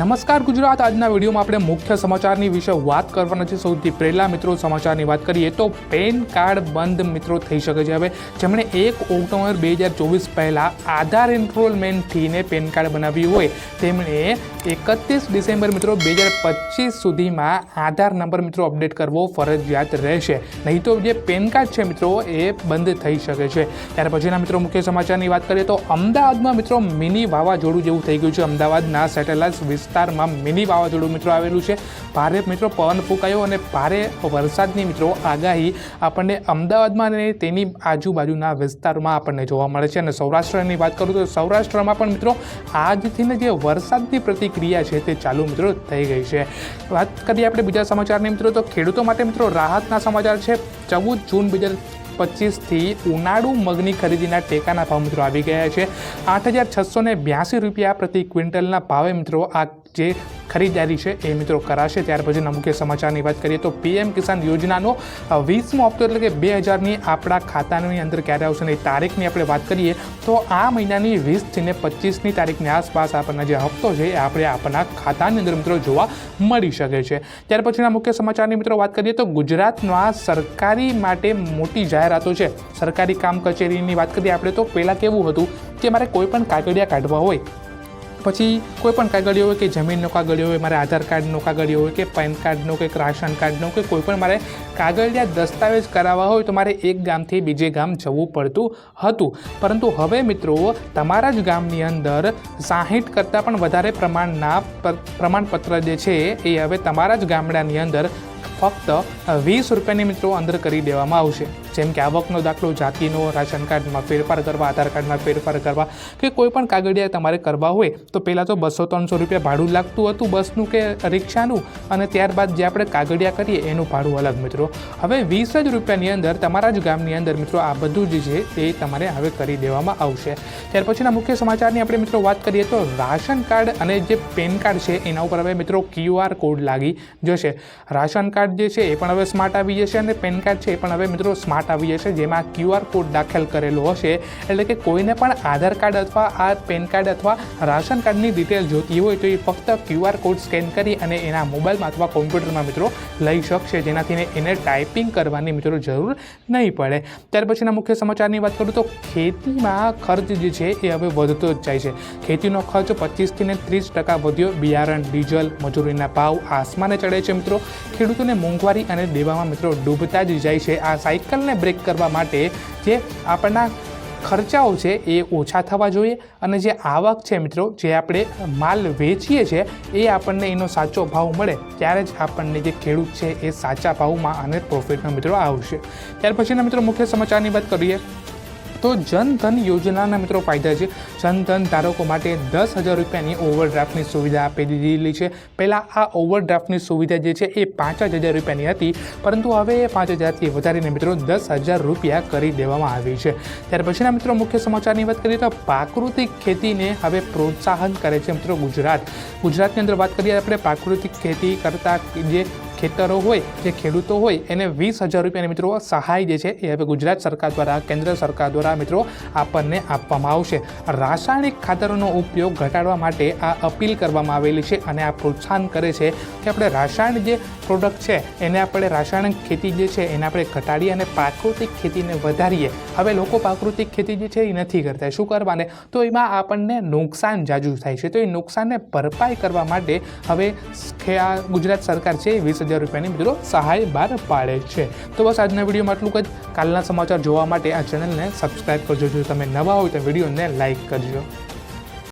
નમસ્કાર ગુજરાત. આજના વિડીયોમાં આપણે મુખ્ય સમાચારની વિશે વાત કરવાના છે સૌથી પહેલાં મિત્રો સમાચારની વાત કરીએ તો પેન કાર્ડ બંધ મિત્રો થઈ શકે છે. હવે જેમણે એક ઓક્ટોબર બે હજાર ચોવીસ પહેલાં આધાર એનરોલમેન્ટથીને પેન કાર્ડ બનાવ્યું હોય, તેમણે એકત્રીસ ડિસેમ્બર મિત્રો બે હજાર પચીસ સુધીમાં આધાર નંબર મિત્રો અપડેટ કરવો ફરજિયાત રહેશે. નહીં તો જે પેન કાર્ડ છે મિત્રો એ બંધ થઈ શકે છે. ત્યાર પછીના મિત્રો મુખ્ય સમાચારની વાત કરીએ તો અમદાવાદમાં મિત્રો મિની વાવાઝોડું જેવું થઈ ગયું છે. અમદાવાદના સેટેલાઇટ વિસ્તારમાં મિની વાવાઝોડું મિત્રો આવેલું છે. ભારે મિત્રો પવન ફૂંકાયો અને ભારે વરસાદની મિત્રો આગાહી આપણને અમદાવાદમાં અને તેની આજુબાજુના વિસ્તારમાં આપણને જોવા મળે છે. અને સૌરાષ્ટ્રની વાત કરું તો સૌરાષ્ટ્રમાં પણ મિત્રો આજથી ને જે વરસાદની પ્રતિક્રિયા છે તે ચાલુ મિત્રો થઈ ગઈ છે. વાત કરીએ આપણે બીજા સમાચારની મિત્રો તો ખેડૂતો માટે મિત્રો રાહતના સમાચાર છે. ચૌદ જૂન બે પચીસથી ઉનાળુ મગની ખરીદીના ટેકાના ભાવ મિત્રો આવી ગયા છે. આઠ હજાર છસો બ્યાસી રૂપિયા પ્રતિ ક્વિન્ટલના ભાવે મિત્રો આ જે ખરીદારી છે એ મિત્રો કરાશે. ત્યાર પછીના મુખ્ય સમાચારની વાત કરીએ તો પીએમ કિસાન યોજનાનો વીસમો હપ્તો એટલે કે બે હજારની આપણા ખાતાની અંદર ક્યારે આવશે ને એ તારીખની આપણે વાત કરીએ તો આ મહિનાની વીસથી ને પચીસની તારીખની આસપાસ આપણને જે હપ્તો છે એ આપણે આપણા ખાતાની અંદર મિત્રો જોવા મળી શકે છે. ત્યાર પછીના મુખ્ય સમાચારની મિત્રો વાત કરીએ તો ગુજરાતમાં સરકારી માટે મોટી જાહેરાતો છે. સરકારી કામ કચેરીની વાત કરીએ આપણે તો પહેલાં કેવું હતું કે મારે કોઈ પણ કાગળિયા કાઢવા હોય પછી કોઈ પણ કાગળિયો હોય કે જમીનનો કાગળિયો હોય, મારે આધાર કાર્ડનો કાગળિયો હોય કે પેન કાર્ડનો કે રાશન કાર્ડનો કે કોઈ પણ મારે કાગળિયા દસ્તાવેજ કરાવવા હોય તો મારે એક ગામથી બીજે ગામ જવું પડતું હતું. પરંતુ હવે મિત્રો, તમારા જ ગામની અંદર સાહીઠ કરતાં પણ વધારે પ્રમાણના પ્રમાણપત્ર જે છે એ હવે તમારા જ ગામડાની અંદર ફક્ત વીસ રૂપિયાની મિત્રો અંદર કરી દેવામાં આવશે. જેમ કે આવકનો દાખલો, જાતિનો, રાશન કાર્ડમાં ફેરફાર કરવા, આધાર કાર્ડમાં ફેરફાર કરવા કે કોઈ પણ કાગળિયા તમારે કરવા હોય, તો પહેલાં તો બસો ત્રણસો રૂપિયા ભાડું લાગતું હતું બસનું કે રિક્ષાનું અને ત્યારબાદ જે આપણે કાગળિયા કરીએ એનું ભાડું અલગ મિત્રો. હવે વીસ જ રૂપિયાની અંદર તમારા જ ગામની અંદર મિત્રો આ બધું જે છે તે તમારે હવે કરી દેવામાં આવશે. ત્યાર પછીના મુખ્ય સમાચારની આપણે મિત્રો વાત કરીએ તો રાશન કાર્ડ અને જે પેન કાર્ડ છે એના ઉપર હવે મિત્રો ક્યુઆર કોડ લાગી જશે. રાશન કાર્ડ જે છે એ પણ હવે સ્માર્ટ આવી જશે અને પેન કાર્ડ છે એ પણ હવે મિત્રો સ્માર્ટ આવી જશે જેમાં ક્યુઆર કોડ દાખલ કરેલો હશે. એટલે કે કોઈને પણ આધાર કાર્ડ અથવા આ પેન કાર્ડ અથવા રાશન કાર્ડની ડિટેલ જોતી હોય તો એ ફક્ત ક્યુઆર કોડ સ્કેન કરી અને એના મોબાઈલમાં અથવા કોમ્પ્યુટરમાં મિત્રો લઈ શકશે. જેનાથી એને ટાઈપિંગ કરવાની મિત્રો જરૂર નહીં પડે. ત્યાર પછીના મુખ્ય સમાચારની વાત કરું તો ખેતીમાં ખર્ચ જે છે એ હવે વધતો જ જાય છે. ખેતીનો ખર્ચ પચીસથી ને ત્રીસ ટકા વધ્યો. બિયારણ, ડીઝલ, મજૂરીના ભાવ આસમાને ચડે છે મિત્રો. ખેડૂતોને મોંઘવારી અને દેવામાં મિત્રો ડૂબતા જ જાય છે. આ સાયકલને બ્રેક કરવા માટે જે આપણના ખર્ચાઓ છે એ ઓછા થવા જોઈએ અને જે આવક છે મિત્રો, જે આપણે માલ વેચીએ છીએ, એ આપણને એનો સાચો ભાવ મળે, ત્યારે જ આપણને જે ખેડૂત છે એ સાચા ભાવમાં અને પ્રોફિટનો મિત્રો આવશે. ત્યાર પછીના મિત્રો મુખ્ય સમાચારની વાત કરીએ. તો જનધન યોજનાના મિત્રો ફાયદા છે. જનધન ધારકો માટે દસ હજાર રૂપિયાની ઓવરડ્રાફ્ટની સુવિધા આપી દીધેલી છે. પહેલાં આ ઓવરડ્રાફ્ટની સુવિધા જે છે એ પાંચ હજાર રૂપિયાની હતી, પરંતુ હવે એ પાંચ હજારથી વધારીને મિત્રો દસ હજાર રૂપિયા કરી દેવામાં આવી છે. ત્યાર પછીના મિત્રો મુખ્ય સમાચારની વાત કરીએ તો પ્રાકૃતિક ખેતીને હવે પ્રોત્સાહન કરે છે મિત્રો ગુજરાત. ગુજરાતની અંદર વાત કરીએ આપણે, પ્રાકૃતિક ખેતી કરતા જે ખેતરો હોય, જે ખેડૂતો હોય, એને વીસ હજાર રૂપિયાની મિત્રો સહાય જે છે એ હવે ગુજરાત સરકાર દ્વારા, કેન્દ્ર સરકાર દ્વારા મિત્રો આપણને આપવામાં આવશે. રાસાયણિક ખાતરોનો ઉપયોગ ઘટાડવા માટે આ અપીલ કરવામાં આવેલી છે અને આ પ્રોત્સાહન કરે છે કે આપણે રાસાયણિક જે પ્રોડક્ટ છે, એને આપણે રાસાયણિક ખેતી જે છે, એને આપણે ઘટાડીએ અને પ્રાકૃતિક ખેતીને વધારીએ. હવે લોકો પ્રાકૃતિક ખેતી જે છે એ નથી કરતા. શું કરવાને? તો એમાં આપણને નુકસાન જાજુ થાય છે. તો એ નુકસાનને ભરપાઈ કરવા માટે હવે આ ગુજરાત સરકાર છે વીસ હજાર રૂપિયાની મિત્રો સહાય બહાર પાડે છે. તો બસ આજના વિડીયોમાં આટલું જ. કાલના સમાચાર જોવા માટે આ ચેનલને સબસ્ક્રાઈબ કરજો. જો તમે નવા હોય તો વિડીયોને લાઈક કરજો.